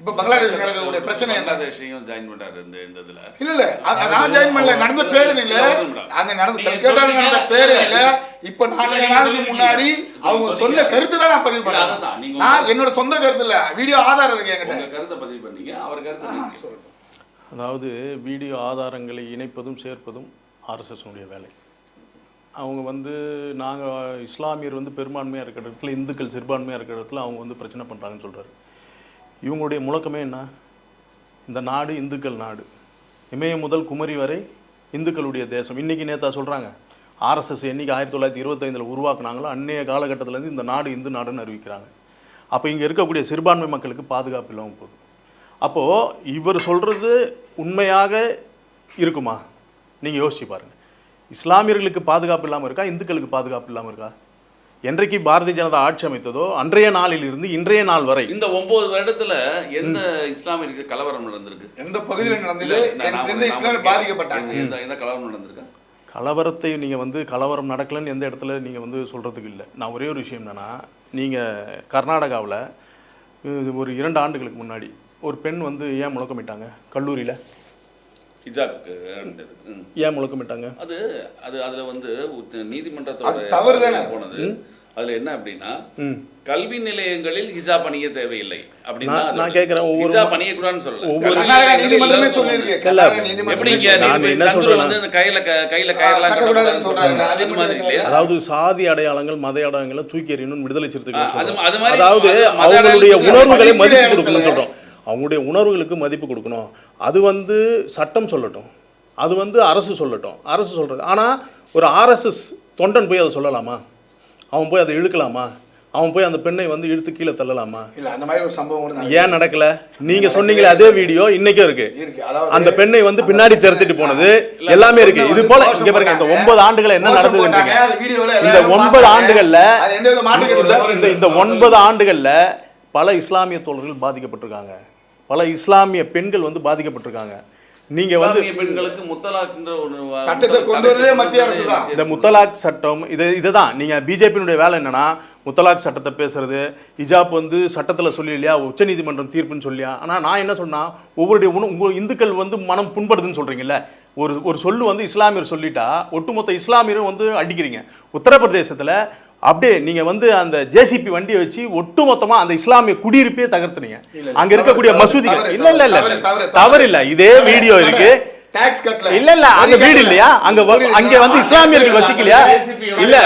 இப்போ பங்களாதேஷ் நடக்கக்கூடிய பிரச்சனை என்ன? ஜாயின் பண்றாரு இந்த இந்த இதுல. இல்ல இல்ல நான் ஜாயின் பண்ணல நடந்த பேரணியில அந்த நடந்த கல்கட்டால நடந்த பேரணியில இப்ப நாலு நாளுக்கு முன்னாடி அவங்க சொன்ன கருத்து தான் நான் பதிவு இல்ல. பண்ணேன். நான் என்னோட சொந்த கருத்து இல்ல வீடியோ ஆதாரம் இருக்கு என்கிட்ட. கருத்தை பதிவு பண்ணீங்க அவர் கருத்தை. அதாவது வீடியோ ஆதாரங்களை இணைப்பதும் சேர்ப்பதும் ஆர்எஸ்எஸ்னுடைய வேலை. அவங்க வந்து நாங்கள் இஸ்லாமியர் வந்து பெரும்பான்மையாக இருக்கிற இடத்துல இந்துக்கள் சிறுபான்மையாக இருக்கிற இடத்துல அவங்க வந்து பிரச்சனை பண்ணுறாங்கன்னு சொல்கிறாரு இவங்களுடைய முழக்கமே என்ன? இந்த நாடு இந்துக்கள் நாடு. இமயம் முதல் குமரி வரை இந்துக்களுடைய தேசம். இன்றைக்கி நேத்தா சொல்கிறாங்க ஆர்எஸ்எஸ் என்னைக்கு ஆயிரத்தி தொள்ளாயிரத்தி இருபத்தைந்தில் உருவாக்குனாங்களோ அன்னைய காலகட்டத்திலேருந்து இந்த நாடு இந்து நாடுன்னு அறிவிக்கிறாங்க. அப்போ இங்கே இருக்கக்கூடிய சிறுபான்மை மக்களுக்கு பாதுகாப்பு இல்லாமல் போகுது. அப்போது இவர் சொல்கிறது உண்மையாக இருக்குமா? நீங்கள் யோசிச்சு பாருங்க. இஸ்லாமியர்களுக்கு பாதுகாப்பு இல்லாமல் இருக்கா? இந்துக்களுக்கு பாதுகாப்பு இல்லாமல் இருக்கா? என்றைக்கு பாரதிய ஜனதா ஆட்சி அமைத்ததோ அன்றைய நாளில் இருந்து இன்றைய நாள் வரை. இந்த ஒன்பது வருடத்துல எந்த இஸ்லாமியருக்கு கலவரம் நடந்திருக்கு? எந்த பகுதியில் நடந்தது? பாதிக்கப்பட்டாங்க? எந்த கலவரம் நடந்திருக்கா? கலவரத்தை நீங்கள் வந்து கலவரம் நடக்கலைன்னு எந்த இடத்துல நீங்கள் வந்து சொல்கிறதுக்கு இல்லை. நான் ஒரே ஒரு விஷயம் என்னன்னா நீங்கள் கர்நாடகாவில் ஒரு இரண்டு ஆண்டுகளுக்கு முன்னாடி ஒரு பெண் வந்து ஏன் முழக்கமிட்டாங்க? கல்லூரியில்? ஹிஜாப்க்கு. ஏன் முழக்கமிட்டாங்க? அது அது அதுல வந்து நீதிமன்றத்தோட அது தவறு தானே? போனது. அதுல என்ன அப்படின்னா கல்வி நிலையங்களில் ஹிஜாப் அணிய தேவையில்லை அப்படின்னு நான்-. கேட்கிறேன் ஒவ்வொரு- ஹிஜாப் சொல்லல. சொல்லியிருக்கு. சொல்லணும். கர்நாடகா எப்படி நான் சந்துரு வந்து இந்த கையில க- கையில கயர்லாம் கட்டக்கூடாதுன்னு சொல்றாங்க. அதே மாதிரி இல்லையா? அதாவது சாதி அடையாளங்கள் மத அடையாளங்களை தூக்கி எறியணும்னு விடுதலை சிறுத்தைகள் அது மாதிரி அதாவது அவங்களுடைய உணர்வுகளை மதிப்பு கொடுக்கணும்னு சொல்றோம். அவங்களுடைய உணர்வுகளுக்கு மதிப்பு கொடுக்கணும். அது வந்து சட்டம் சொல்லட்டும். அது வந்து அரசு சொல்லட்டும். அரசு சொல்றது ஆனா ஒரு ஆர்எஸ்எஸ் தொண்டன் போய் அதை சொல்லலாமா? அவன் போய் அதை இழுக்கலாமா? அவன் போய் அந்த பெண்ணை வந்து இழுத்து கீழே தள்ளலாமா? இல்ல அந்த மாதிரி ஒரு சம்பவம். ஏன் நடக்கல? நீங்க சொன்னீங்களே அதே வீடியோ இன்னைக்கும் இருக்கு. அந்த பெண்ணை வந்து பின்னாடி திரத்திட்டு போனது எல்லாமே இருக்கு. இது போல இங்க பாருங்க இந்த ஒன்பது ஆண்டுகள் என்ன. நடந்ததுன்றீங்க இந்த ஒன்பது. ஆண்டுகள்ல இந்த ஒன்பது ஆண்டுகள்ல பல இஸ்லாமிய தோழர்கள் பாதிக்கப்பட்டிருக்காங்க. பல இஸ்லாமிய பெண்கள் வந்து பாதிக்கப்பட்டிருக்காங்க. நீங்க வந்து பெண்களுக்கு முத்தலாக்ன்ற ஒரு சட்டத்தை கொண்டு வந்ததே மத்திய அரசு தான். இந்த முத்தலாக் சட்டம் இது இதுதான். நீங்க பிஜேபியினுடைய வேலை என்னன்னா முத்தலாக் சட்டத்தை பேசுறது ஹிஜாப் வந்து சட்டத்துல சொல்லி இல்லையா உச்சநீதிமன்றம் தீர்ப்புன்னு சொல்லியா? ஆனா நான் என்ன சொன்னா ஒவ்வொருடைய உண உங்க இந்துக்கள் வந்து மனம் புண்படுதுன்னு சொல்றீங்கல்ல. ஒரு ஒரு சொல்லு வந்து இஸ்லாமியர் சொல்லிட்டா ஒட்டுமொத்த இஸ்லாமியரும் வந்து அடிக்கிறீங்க. உத்தரப்பிரதேசத்துல அப்படியே நீங்க வந்து அந்த ஜேசிபி வண்டியை வச்சு ஒட்டுமொத்தமா அந்த இஸ்லாமிய குடியிருப்பே தகர்த்துனீங்க. அங்க இருக்கக்கூடிய மசூதிகள். இல்ல இல்ல இல்ல. தவறு, இல்ல இதே வீடியோ. இருக்கு. டாக்ஸ் கட்டல. இல்ல இல்ல அங்க வீடு இல்லையா? அங்க. அங்க வந்து இஸ்லாமியர்கள் வசிக்கலையா? இல்ல.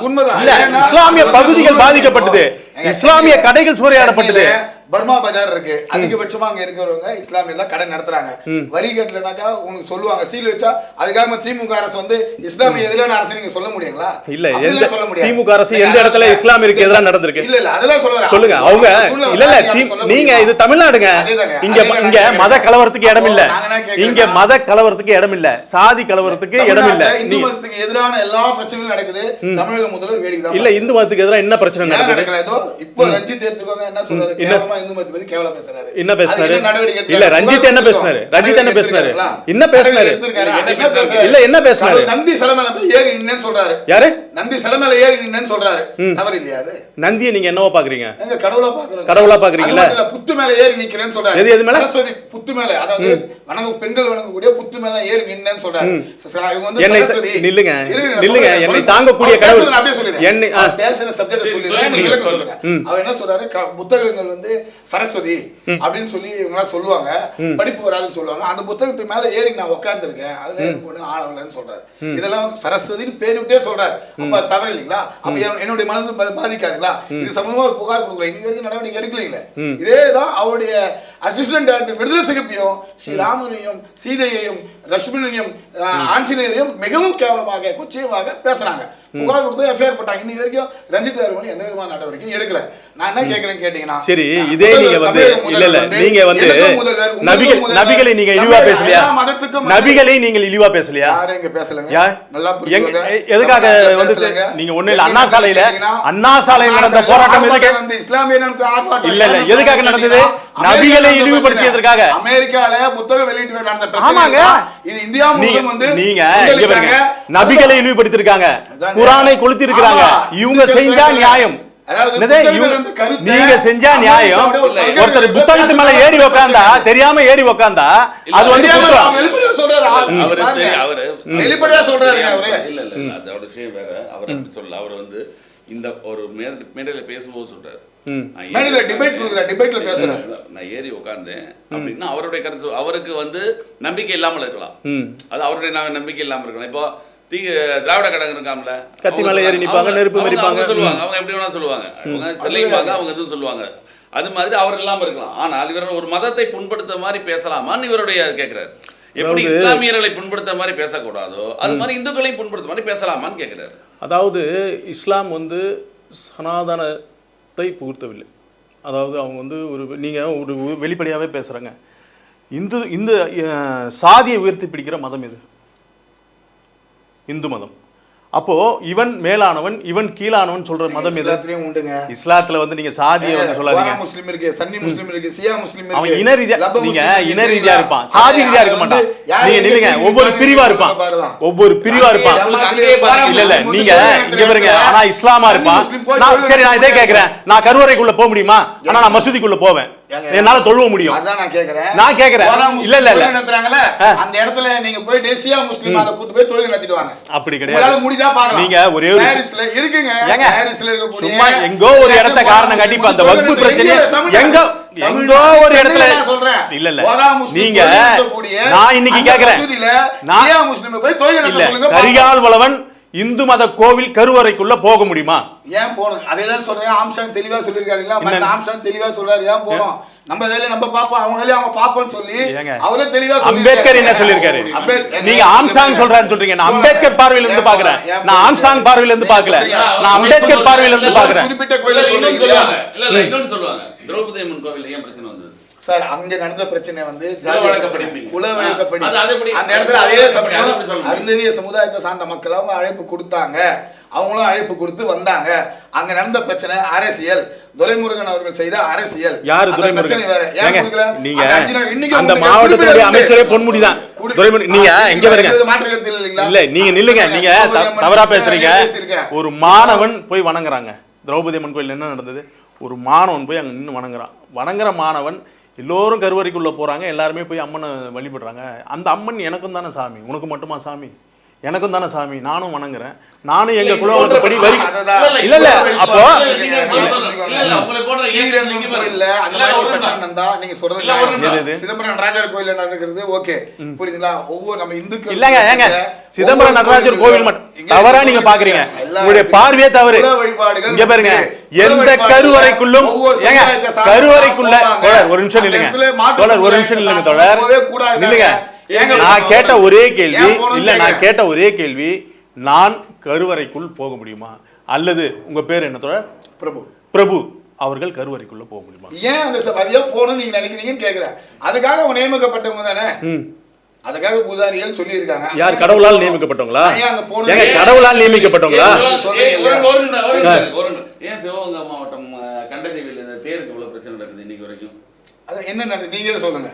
உண்மைதான். இல்ல இஸ்லாமிய பகுதிகள் பாதிக்கப்பட்டது. இஸ்லாமிய கடைகள் சூறையாடப்பட்டது. பர்மா பஜார் இருக்கு. அதிகபட்சமா அங்க இருக்கிறவங்க இஸ்லாமியர்ல கடை நடத்துறாங்க. வரி கட்டலனாக்கா உங்களுக்கு சொல்லுவாங்க. சீல் வச்சா அதுக்காக திமுக அரசு வந்து இஸ்லாமிய எதிரான அரசு நீங்க சொல்ல முடியுங்களா? இல்ல, சொல்ல முடியாது. திமுக அரசு எந்த இடத்துல இஸ்லாமியருக்கு எதிரா நடந்திருக்கு? இல்ல இல்ல அதெல்லாம் சொல்ல வரேன். சொல்லுங்க அவங்க இல்ல இல்ல நீங்க? இது தமிழ்நாடுங்க. இங்க இங்க மத. கலவரத்துக்கு இடம் இல்ல. இங்க மத கலவரத்துக்கு இடம் இல்ல. சாதி கலவரத்துக்கு இடம் இல்ல. இந்து மதத்துக்கு எதிரான எல்லா பிரச்சனையும் நடக்குது. தமிழக முதல்வர் வேடிக்கை இல்ல இந்து மதத்துக்கு எதிராக என்ன பிரச்சனை நடக்குது? நடக்கல ஏதோ? இப்போ ரஞ்சித் எடுத்துக்கோங்க என்ன சொல்றாரு? இந்து மதத்தை பத்தி பேசுறாரு. என்ன நடவடிக்கை இல்ல? ரஞ்சித் என்ன எடுத்துக்கோ. ரஞ்சித் என்ன எடுத்திருக்காரா? என்ன பேசுறாரு? இல்ல என்ன அவர் நந்தி சிலை மேல போய் ஏறி நின்னு சொல்றாரு. யாரு? நந்தி சிலை மேல ஏறி நின்னு சொல்றாரு. தவறு இல்லையா அது? நந்தியை நீங்க என்னவா பாக்குறீங்க? எங்க கடவுளா பாக்குறோம். கடவுளா பாக்குறீங்களா? இல்ல, புத்து மேல ஏறி நிக்கிறேன்னு சொல்றாரு. எது, எது மேல? சரஸ்வதி புத்து மேல. அதாவது வணங்க பெண்கள் வணங்கக்கூடிய புத்து மேல ஏறி நின்னேன்னு சொல்றாரு. இவங்க வந்து சரஸ்வதி. நில்லுங்க, நில்லுங்க, என்னை. தாங்கக்கூடிய கடவுள். நான் அப்படியே. என்னை- பேசுற சப்ஜெக்ட் சொல்லுங்க, நீங்க சொல்லுங்க. அவர் என்ன சொல்றாரு? புத்தகங்கள் வந்து சரஸ்வதி அப்படின்னு சொல்லி இவங்க சொல்லுவாங்க. படிப்பு வராதுன்னு சொல்லுவாங்க. அந்த புத்தகத்துக்கு மேல ஏறி நான் உட்கார்ந்துருக்கேன் அதுல எனக்கு ஒண்ணு ஆளவில்லைன்னு சொல்றாரு. இதெல்லாம் வந்து சரஸ்வதின்னு பேர் விட்டே சொல்றாரு. அப்ப தவறு இல்லைங்களா? அப்ப என்- என்னுடைய மனது பா- பாதிக்காதுங்களா? இது சம்பந்தமா ஒரு புகார் கொடுக்குறேன். இன்னைக்கு வரைக்கும் நடவடிக்கை எடுக்கலீங்களே. இதே தான் அவருடைய அசிஸ்டன்ட் டைரக்டர் விடுதலை சிகப்பியும் ஸ்ரீராமனையும் சீதையையும் லட்சுமணனையும் ஆஞ்சநேயரையும் மிகவும் கேவலமாக கொச்சையமாக பேசுனாங்க புகார் கொடுத்து எஃப்ஐஆர் போட்டாங்க. இன்னைக்கு வரைக்கும் ரஞ்சித் அருமணி எந்த விதமான நடவடிக்கையும் எடுக்கல. நான் என்ன கேட்கிறேன் கேட்டீங்கன்னா சரி இதே நீங்க வந்து இல்ல இல்ல நீங்க வந்து நபிகள் நீங்க இழிவா பேசலையா? நபிகளை நீங்கள் இழிவா பேசலையா? யாரும் இங்க பேசலங்க? நல்லா எ- எதுக்காக வந்து. நீங்க ஒண்ணும் இல்ல, அண்ணா சாலையில- அண்ணா சாலையில நடந்த போராட்டம் எதுக்கு? இஸ்லாமிய நடந்த ஆர்ப்பாட்டம். இல்ல, எதுக்காக நடந்தது? நபிகளை அமெரிக்கால இழிவுபடுத்தியதற்காக. அமெரிக்கால புத்தக வெளியீட்டு நடந்த ஆமாங்க. இது இந்தியா நீங்க முழுவதும் வந்து நீங்க நபிகளை இழிவுபடுத்திருக்காங்க. குரானை கொளுத்தி இருக்காங்க. இவங்க செஞ்சா. நியாயம். நீங்க செஞ்சா நியாயம். ஒருத்தர் புத்தகத்து மேல ஏறி உக்காந்தா. தெரியாம ஏறி உக்காந்தா அது வந்து வெளிப்படையா சொல்றாரு. அவரு இல்ல இல்ல அதோட விஷயம் வேற. அவர் சொல்லல. அவர் வந்து இந்த ஒரு மேடையில பேசும்போது சொல்றாரு. நான் ஏறி உட்கார்ந்தேன் அப்படின்னா அவருடைய கருத்து அவருக்கு வந்து நம்பிக்கை இல்லாமல் இருக்கலாம். அது அவருடைய நம்பிக்கை இல்லாம இருக்கலாம். இப்போ தீ திராவிட கழகம் இருக்காமல கத்தி மேல ஏறி நிப்பாங்க, நெருப்பு மிதிப்பாங்க. சொல்லுவாங்க. அவங்க எப்படி வேணா சொல்லுவாங்க. அவங்க சிலைப்பாங்க அவங்க எதுவும் சொல்லுவாங்க. அது மாதிரி அவர் இல்லாம இருக்கலாம். ஆனால் இவர் ஒரு மதத்தை புண்படுத்த மாதிரி பேசலாமான்னு இவருடைய கேட்கிறாரு எப்படி இஸ்லாமியர்களை புண்படுத்த மாதிரி பேசக்கூடாதோ அது மாதிரி இந்துக்களையும் புண்படுத்த மாதிரி பேசலாமான்னு கேட்கிறாரு அதாவது இஸ்லாம் வந்து சனாதனத்தை புகுத்தவில்லை. அதாவது அவங்க வந்து ஒரு நீங்கள் ஒரு வெளிப்படையாகவே பேசுகிறாங்க இந்து இந்த சாதியை உயர்த்தி பிடிக்கிற மதம் இது இந்து மதம். அப்போ இவன் மேலானவன் இவன் கீழானவன் சொல்ற மதம் எது? இஸ்லாத்துலயும் உண்டுங்க. இஸ்லாத்துல வந்து நீங்க சாதியை வந்து சொல்லாதீங்க. முஸ்லிம் இருக்கு சன்னி முஸ்லிம் இருக்கு சியா முஸ்லிம் அவன் இருக்கு. இன ரீதியா நீங்க இன ரீதியா? இருப்பான். சாதி ரீதியா இருக்க மாட்டான். நீங்க நில்லுங்க. ஒவ்வொரு பிரிவா இருப்பான். ஒவ்வொரு பிரிவா இருப்பான். இல்ல இல்ல. நீங்க இங்க பாருங்க. ஆனா இஸ்லாமா இருப்பான். சரி நான் இதே. கேக்குறேன். நான் கருவறைக்குள்ள போக முடியுமா? ஆனா நான் மசூதிக்குள்ள போவேன்? என்னால தொழுவ முடியும். அதான் நான் கேக்குறேன். நான் கேக்குறேன். இல்ல, இல்ல. அந்த இடத்துல நீங்க போய் தேசியா முஸ்லிம் அதை கூட்டு போய் தொழில் நடத்திட்டு வாங்க அப்படி உங்களால கிடையாது முடிஞ்சா பார்க்கலாம். நீங்க ஒரே ஒரு- பாரிஸ்ல இருக்குங்க. பாரிஸ்ல இருக்கக்கூடிய சும்மா எங்கோ ஒரு இடத்த காரணம் காட்டி அந்த வகுப்பு கோயில் பிரச்சனையை எங்க? எங்க ஒரு இடத்துல சொல்றேன்? இல்ல இல்ல. நீங்க நான் இன்னைக்கு கேக்குறேன். நான் முஸ்லிம் போய் தொழில் நடத்த சொல்லுங்க. கரிகால் வளவன் இந்து மத கோவில் கருவறைக்குள்ள போக முடியுமா? ஏன் போகணும்? அதேதான் சொல்றேன். ஆம்சாங் தெளிவா மற்ற என்னன்னு? ஆம்சாங் தெளிவா சொல்றாரு. ஏன் போனோம் நம்ம வேலையை நம்ம பாப்போம் அவங்க வேலையை அவங்க பாப்போம்னு சொல்லி? அவரே தெளிவா அம்பேத்கர் என்ன சொல்லியிருக்காரு? அம்பேத்கர் நீங்க ஆம்சாங் சொல்றாருன்னு சொல்றீங்க. நான் அம்பேத்கர் பார்வையில இருந்து பாக்குறேன் நான் ஆம்சாங் பார்வையில இருந்து பாக்கல நான் அம்பேத்கர் பார்வையில இருந்து பாக்குறேன் குறிப்பிட்ட கோயில சொல்லுவாங்க இல்ல இல்ல இன்னொன்னு சொல்லுவாங்க. திரௌபதி அம்மன் கோவில்ல ஏன் பிரச்சனை வந்தது? சார் அங்க நடந்த பிரச்சனை வந்து குல ஜாதி வழக்கப்படி. பிரச்சனை. குல வழக்கப்படி. அது- அது எப்படி- அந்த இடத்துல அதே சமயம்? அருந்ததிய சமுதாயத்தை சார்ந்த மக்கள் அவங்க அழைப்பு கொடுத்தாங்க. அவங்களும் அழைப்பு கொடுத்து வந்தாங்க. அங்க நடந்த பிரச்சனை அரசியல். துரைமுருகன் அவர்கள் செய்த அரசியல். யாரு துரைமுருகன்? பிரச்சனை வேற. ஏன் கொடுக்கல? நீங்க அந்த மாவட்டத்துடைய அமைச்சரே. பொன்முடி தான். நீங்க கருத்து இல்லைங்களா? இல்ல நீங்க நில்லுங்க. நீங்க தவறா பேசுறீங்க. ஒரு மாணவன் போய் வணங்குறாங்க. திரௌபதி அம்மன் கோயில் என்ன நடந்தது? ஒரு மாணவன் போய் அங்க நின்று வணங்குறான். வணங்குற மாணவன் எல்லோரும் கருவறைக்குள்ளே போகிறாங்க எல்லாருமே போய் அம்மனை வழிபடுறாங்க. அந்த அம்மன் எனக்கும் தானே சாமி உனக்கு மட்டுமா சாமி? எனக்கும் தானே சாமி நானும் வணங்குறேன். நானும் எங்க குலவழக்கப்படி வரி. இல்ல, இல்ல, அப்போ- அந்த மாதிரி ஒரு பிரச்சனை நீங்க சொல்றது? சிதம்பரம் நடராஜர் கோயில்ல நடக்கிறது ஓகே. புரியுதுங்களா? ஒவ்வொரு நம்ம இந்துக்கள் இல்லங்க ஏங்க. சிதம்பரம் நடராஜர் கோவில் மட்டும் தவறா நீங்க பாக்குறீங்க. உங்களுடைய பார்வையே தவறு. இங்க பாருங்க. எந்த கருவறைக்குள்ளும் ஒவ்வொரு ஏங்க கருவறைக்குள்ள ஒரு நிமிஷம் தோழர் ஒரு நிமிஷம் நில்லுங்க சார்ந்த தோழர். நான்? கேட்ட ஒரே கேள்வி இல்ல நான். கேட்ட ஒரே கேள்வி நான் கருவறைக்குள் போக முடியுமா? அல்லது உங்க பேர் என்ன தோழர்? பிரபு. பிரபு. அவர்கள் கருவறைக்குள்ள போக முடியுமா? ஏன் அந்த பதியா போகணும்னு நீங்க நினைக்கிறீங்கன்னு கேக்குறேன் அதுக்காக அவங்க நியமிக்கப்பட்டவங்க தானே? அதுக்காக பூஜாரிகள் சொல்லி இருக்காங்க யார் கடவுளால் நியமிக்கப்பட்டவங்களா? ஏங்க கடவுளால் நியமிக்கப்பட்டவங்களா? ஏன் சிவகங்கை மாவட்டம் கண்டதேவியில இந்த தேருக்கு இவ்வளவு பிரச்சனை நடக்குது இன்னைக்கு வரைக்கும்? அது என்ன நடக்குது? நீங்களே சொல்லுங்க.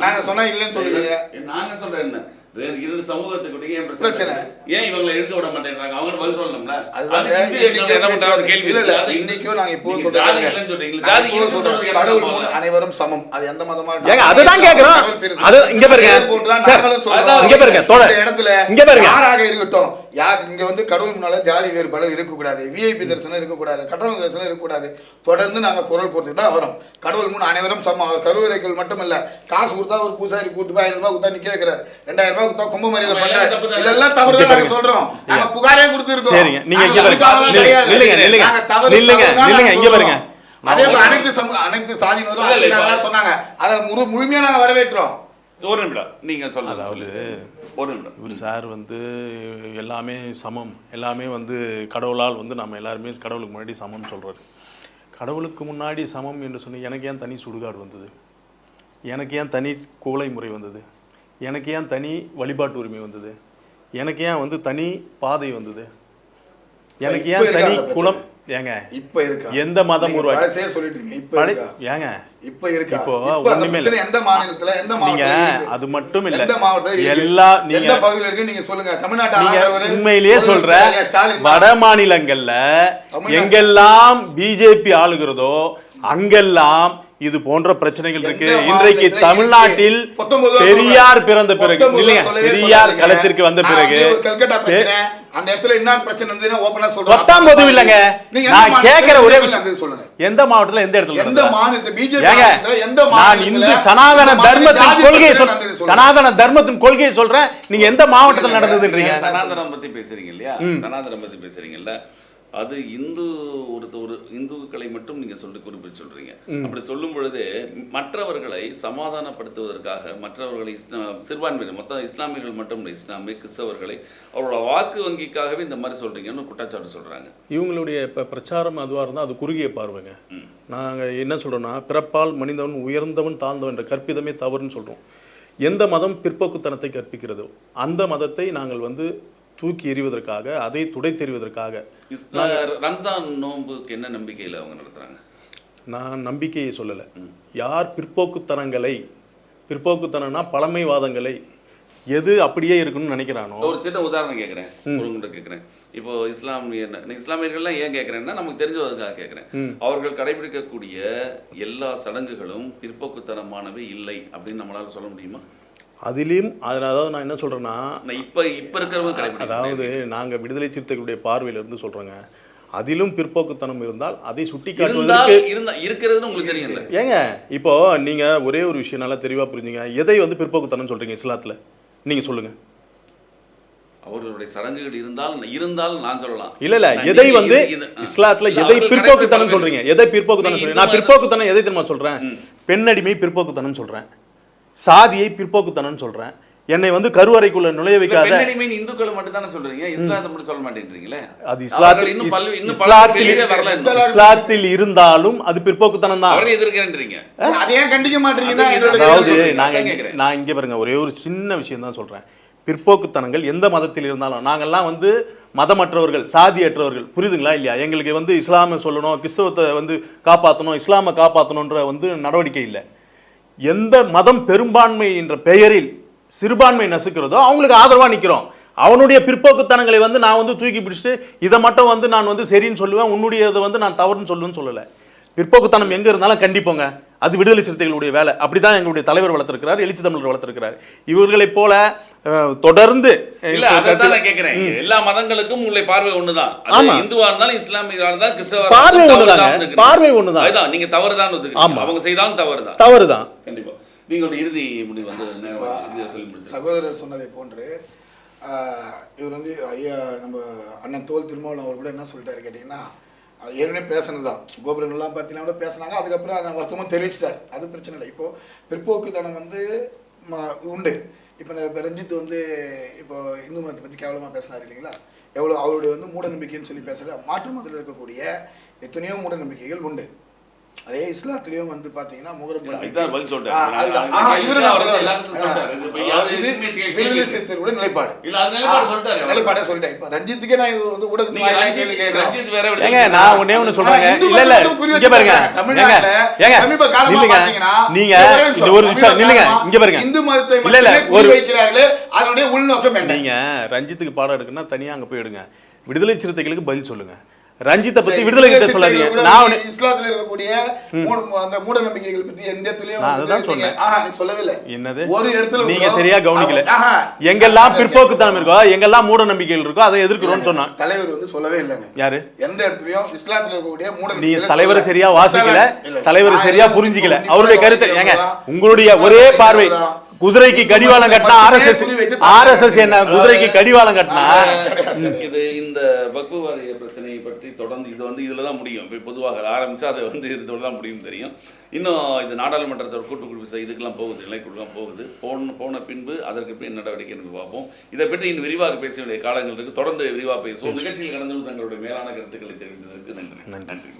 நாங்க சொன்னா இல்லைன்னு சொல்லுவீங்க நாங்க சொல்றேன் என்ன? ரெண்டு- இரண்டு சமூகத்துக்கு ஏன் பிரச்சனை. ஏன் இவங்களை எடுக்க விட மாட்டேன்றாங்க? அவங்க பதில் சொல்லணும்ல? அதுதாங்க, அது இந்து எங்களை என்ன பண்றாங்க? ஒரு கேள்வி இல்ல, இல்ல, அது இன்னைக்கும் நாங்க. இல்லைன்னு சொல்றீங்க. கடவுள் அனைவரும் சமம். அது எந்த மதமா ஏங்க அதுதான் கேக்குறோம். அது இங்க பாருங்க. இங்க பாருங்க தோழர். இடத்துல இங்க பாருங்க. யாராக இருக்கட்டும் யார் இங்க வந்து கடவுள் முன்னால ஜாதி வேறுபாடு இருக்கக்கூடாது. விஐபி தரிசனம் இருக்கக்கூடாது. கட்டண தரிசனம் இருக்கக்கூடாது. தொடர்ந்து நாங்க குரல் கொடுத்துட்டு தான் வரோம். கடவுள் முன் அனைவரும் சமம் அவர் கருவறைகள் மட்டும் இல்ல காசு கொடுத்தா ஒரு பூசாரி கூட்டு போய் ரூபாய் கொடுத்தா நிக்க வைக்கிறார். ரெண்டாயிரம் ரூபாய் கொடுத்தா கும்ப மரியாதை தானே? இதெல்லாம் தவறு இங்க நாங்க பாருங்க. சொல்றோம். நாங்க புகாரே கொடுத்துருக்கோம். சரிங்க. நீங்க நாங்க இங்க பாருங்க. தான். அதே போல அனைத்து சமூக அனைத்து சாதியினரும் சொன்னாங்க. அதை முழு முழுமையா நாங்க வரவேற்றோம். ஒரு நிமிடம். நீங்க சொல்லுங்க அதாவது ஒரு நிமிடம். இவர் சார் வந்து எல்லாமே சமம். எல்லாமே வந்து கடவுளால் வந்து நம்ம எல்லாருமே கடவுளுக்கு முன்னாடி சமம் சொல்றாரு. கடவுளுக்கு முன்னாடி சமம் என்று சொன்னி எனக்கு ஏன் தனி சுடுகாடு வந்தது? எனக்கு ஏன் தனி கோலை முறை வந்தது? எனக்கு ஏன் தனி வழிபாட்டு உரிமை வந்தது? எனக்கு ஏன் வந்து தனி பாதை வந்தது? எனக்கு ஏன் தனி குலம் ஏங்க இப்ப இருக்கா? எந்த மதம் உருவாக்கி- பழசே சொல்லிட்டீங்க இப்ப இருக்கா? ஏங்க இப்ப இருக்கா? இப்போ ஒண்ணுமே இல்ல. எந்த மாநிலத்துல எந்த மாவட்டத்துல அது மட்டும் இல்ல. எந்த மாவட்டத்துல? எல்லா நீங்க எந்த பகுதியில இருக்கு? நீங்க சொல்லுங்க. தமிழ்நாட்டு ஆளுநர் உண்மையிலேயே சொல்ற. வட மாநிலங்கள்ல எங்கெல்லாம் பிஜேபி ஆளுகிறதோ அங்கெல்லாம் இது போன்ற பிரச்சனைகள் இருக்கு. இன்றைக்கு தமிழ்நாட்டில் இருக்கு? 19 தான் பெரியார் சொல்றேன். பிறந்த பிறகு 19 இல்லைங்க சொல்லவே பெரியார். களத்திற்கு வந்த பிறகு அந்த இடத்துல என்ன பிரச்சனை சொல்றேன். பத்தாம் பொது இல்லைங்க. நீங்க நான் கேட்கிற ஒரே விஷயம். சொல்லுங்க. எந்த மாவட்டத்துல எந்த இடத்துல எந்த? மாநிலத்தை பிஜேபி எந்த நான் இந்து சனாதன தர்மத்தின் கொள்கையை பிரச்சனை சொல் நடந்தது சொல்லுங்க. சனாதன தர்மத்தின் கொள்கையை சொல்றேன். நீங்க எந்த மாவட்டத்தில் நடந்ததுன்றீங்க? சனாதனம் பத்தி பேசுறீங்க இல்லையா? சனாதனம் பத்தி பேசுறீங்கல்ல? அது இந்து ஒரு ஒரு இந்துக்களை மட்டும் நீங்க சொல்லி குறிப்பிட்டு சொல்றீங்க. அப்படி சொல்லும் பொழுது மற்றவர்களை சமாதானப்படுத்துவதற்காக மற்றவர்களை இஸ்லா- சிறுபான்மையினர் மொத்தம் இஸ்லாமியர்கள் மட்டும் இல்லை இஸ்லாமிய கிறிஸ்தவர்களை அவரோட வாக்கு வங்கிக்காகவே இந்த மாதிரி சொல்றீங்கன்னு குற்றச்சாட்டு சொல்றாங்க. இவங்களுடைய இப்போ பிரச்சாரம் அதுவாக இருந்தால் அது குறுகிய பார்வைங்க. நாங்கள் என்ன சொல்கிறோன்னா பிறப்பால் மனிதவன் உயர்ந்தவன் தாழ்ந்தவன் என்ற கற்பிதமே தவறுன்னு சொல்கிறோம் எந்த மதம் பிற்போக்குத்தனத்தை கற்பிக்கிறதோ அந்த மதத்தை நாங்கள் வந்து தூக்கி எறிவதற்காக அதை துடை தெரிவதற்காக. ரம்ஜான் நோன்புக்கு என்ன நம்பிக்கையில அவங்க நடத்துறாங்க? நான் நம்பிக்கையை சொல்லலை. யார் பிற்போக்குத்தனங்களை பிற்போக்குத்தனம்னா பழமைவாதங்களை எது அப்படியே இருக்கணும்னு நினைக்கிறானோ. ஒரு சின்ன உதாரணம் கேட்குறேன் உங்கள்கிட்ட கேட்குறேன் இப்போ இஸ்லாமிய இஸ்லாமியர்கள்லாம் ஏன் கேட்குறேன்னா நமக்கு தெரிஞ்சதுக்காக கேட்குறேன் அவர்கள் கடைபிடிக்கக்கூடிய எல்லா சடங்குகளும் பிற்போக்குத்தனமானவை இல்லை அப்படின்னு நம்மளால சொல்ல முடியுமா? அதிலையும் அதில் அதாவது நான் என்ன சொல்கிறேன்னா இப்ப இப்ப இருக்கிறவங்க அதாவது நாங்கள் விடுதலை சிறுத்தைகளுடைய பார்வையில இருந்து சொல்கிறோங்க அதிலும் பிற்போக்குத்தனம் இருந்தால் அதை சுட்டி காட்டுவதற்கு இருந்தா இருக்கிறதுன்னு உங்களுக்கு தெரியும்ல. ஏங்க இப்போ நீங்க ஒரே ஒரு விஷயம் நல்லா தெளிவா புரிஞ்சுங்க. எதை வந்து பிற்போக்குத்தனம் சொல்றீங்க இஸ்லாத்துல? நீங்க சொல்லுங்க. அவர்களுடைய சடங்குகள் இருந்தால் இருந்தால் நான் சொல்லலாம். இல்ல இல்ல எதை வந்து. இஸ்லாத்துல எதை பிற்போக்குத்தனம். சொல்றீங்க? எதை பிற்போக்குத்தனம் சொல்றீங்க? நான் பிற்போக்குத்தனம் எதை தெரியுமா சொல்றேன்? பெண்ணடிமை பிற்போக்குத்தனம் சொல்றேன். சாதியை பிற்போக்குத்தனம் சொல்றேன். என்னை வந்து கருவறைக்குள்ள நுழைய வைக்காத இந்துக்களை மட்டும் தானே சொல்றீங்க? இஸ்லாத்தை மட்டும் சொல்ல மாட்டேன்றீங்களே? அது இஸ்லாத்தில் இருந்தாலும் அது பிற்போக்குத்தனம் தான். எதிர்க்கிறேன்றீங்க. கண்டிக்க அதாவது. நாங்க. நான் இங்க பாருங்க ஒரே ஒரு சின்ன விஷயம் தான் சொல்றேன். பிற்போக்குத்தனங்கள் எந்த மதத்தில் இருந்தாலும் நாங்கெல்லாம் வந்து மதமற்றவர்கள் சாதியற்றவர்கள் புரியுதுங்களா இல்லையா? எங்களுக்கு வந்து இஸ்லாமை சொல்லணும் கிறிஸ்தவத்தை வந்து காப்பாற்றணும் இஸ்லாமை காப்பாற்றணுன்ற வந்து நடவடிக்கை இல்லை. எந்த மதம் பெரும்பான்மை என்ற பெயரில் சிறுபான்மை நசுக்கிறதோ அவங்களுக்கு ஆதரவாக நிற்கிறோம் அவனுடைய பிற்போக்குத்தனங்களை வந்து நான் வந்து தூக்கி பிடிச்சிட்டு இதை மட்டும் வந்து நான் வந்து சரின்னு சொல்லுவேன் உன்னுடைய இதை வந்து நான் தவறுன்னு சொல்லுவேன்னு சொல்லலை. பிற்போக்குத்தனம் எங்க இருந்தாலும் கண்டிப்போங்க. அது விடுதலை சிறுத்தைகளுடைய வேலை. அப்படிதான் எங்களுடைய தலைவர் வளர்த்திருக்கிறார் எழுச்சி தமிழர் வளர்த்திருக்கிறார். இவர்களைப் போல தொடர்ந்து இல்ல அதான் எல்லா மதங்களுக்கும் உங்களை பார்வை ஒண்ணுதான். ஆமா. இந்துவா இருந்தாலும் இஸ்லாமியரா இருந்தாலும் கிறிஸ்தவா பார்வை ஒத்துக்கிறீங்க. பார்வை ஒண்ணுதான். அதுதான் நீங்க தவறுதான். ஆமா. அவங்க செய்தாலும் தவறுதான். தவறுதான். கண்டிப்பா. நீங்களுடைய இறுதி முடிவு வந்து சகோதரர் சொன்னதை போன்று ஆஹ், இவர் வந்து ஐயா நம்ம அண்ணன் தோல் திருமாவளவன் அவர் கூட என்ன சொல்லிட்டாரு கேட்டிங்கன்னா அது ஏற்கனவே பேசினது தான் கோபுரங்கள்லாம் பார்த்தீங்கன்னா கூட பேசினாங்க. அதுக்கப்புறம் அதை வருத்தமும் தெரிவிச்சிட்டாரு. அது பிரச்சனை இல்லை. இப்போ பிற்போக்குத்தனம் வந்து ம- உண்டு. இப்போ நான் இப்போ ரஞ்சித் வந்து இப்போ இந்து மதத்தை பற்றி கேவலமாக பேசினார் இல்லைங்களா? எவ்வளோ அவருடைய வந்து மூட நம்பிக்கைன்னு சொல்லி பேசுகிற மாற்று மதத்தில் இருக்கக்கூடிய எத்தனையோ மூட நம்பிக்கைகள் உண்டு. அதே இஸ்லாத்துலேயும் வந்து பார்த்தீங்கன்னா முகரம் பண்டிகை- இதுதான் பதில் சொல்லிட்டாரு. ஆ, அதுதான். நான் ஆ, இவரு நான் அவர் சொல்றேன். எல்லாத்துக்கும் சொல்லிட்டாரு. இது இப்ப யாரு இது எதுவுமே கே- விடுதலை கேள்வி சிறுத்தைகளுடைய நிலைப்பாடு இல்ல, அது நிலைப்பாடு சொல்லிட்டாரு. நிலைப்பாடே சொல்லிட்டேன் இப்ப ரஞ்சித்துக்கே நான் இது வந்து ஊடகத்து நீங்க வாயிலா கேள்வி ரஞ்சித் கேட்கிறேன். ரஞ்சித் வேற விட ஏங்க நான் ஒண்ணே ஒண்ணு சொல்றேங்க இல்ல இங்க பாருங்க. தமிழ்நாட்டுல ஏங்க சமீப காலமா பாத்தீங்கன்னா, நீங்க ஒரே நிமிஷம், இந்த ஒரு நிமிஷம் நில்லுங்க இங்க பாருங்க இந்து மதத்தை இல்ல ஒரு குறி வைக்கிறார்களே அதனுடைய உள்நோக்கம் என்ன நீங்க ரஞ்சித்துக்கு பாடம் எடுக்குன்னா தனியா அங்க போய் எடுங்க விடுதலை சிறுத்தைகளுக்கு பதில் சொல்லுங்க ரஞ்சித்தை பத்தி விடுதலை கிட்ட சொல்லாதீங்க நான் இஸ்லாத்துல இருக்கக்கூடிய அந்த மூட நம்பிக்கைகள் பத்தி எந்த இடத்துலயும் அதுதான் சொன்னேன். சொல்லவே இல்லை. என்னது ஒரு இடத்துல நீங்க சரியா கவனிக்கல. எங்கெல்லாம் பிற்போக்குத்தனம் இருக்கோ எங்கெல்லாம் மூட நம்பிக்கைகள் இருக்கோ அதை எதிர்க்கிறோம்னு சொன்னான் தலைவர் வந்து சொல்லவே இல்லைங்க யாரு எந்த இடத்துலயும் இஸ்லாத்துல இருக்கக்கூடிய மூட நீ தலைவரை. சரியா வாசிக்கல. தலைவர் சரியா புரிஞ்சிக்கல அவருடைய கருத்து ஏங்க. உங்களுடைய ஒரே பார்வை. குதிரைக்கு கடிவாளம் கட்டினா ஆர்எஸ்எஸ் ஆர்எஸ்எஸ் என்ன? குதிரைக்கு கடிவாளம் கட்டினா? இது இந்த வக்பு வாரிய பிரச்சனையை பற்றி தொடர்ந்து இது வந்து இதில் தான் முடியும். இப்போ பொதுவாக ஆரம்பிச்சா அது வந்து இதோட தான் முடியும் தெரியும். இன்னும் இது நாடாளுமன்றத்தோட கூட்டுக்குழு விசை இதுக்கெல்லாம் போகுது நிலைக்குழுலாம் போகுது. போன போன பின்பு அதற்கு பின் நடவடிக்கை என்று பார்ப்போம். இதை பற்றி இன்னும் விரிவாக பேச வேண்டிய காலங்கள் இருக்கு. தொடர்ந்து விரிவாக பேசுவோம். நிகழ்ச்சியில் கடந்து தங்களுடைய மேலான கருத்துக்களை தெரிவித்ததற்கு நன்றி. நன்றி.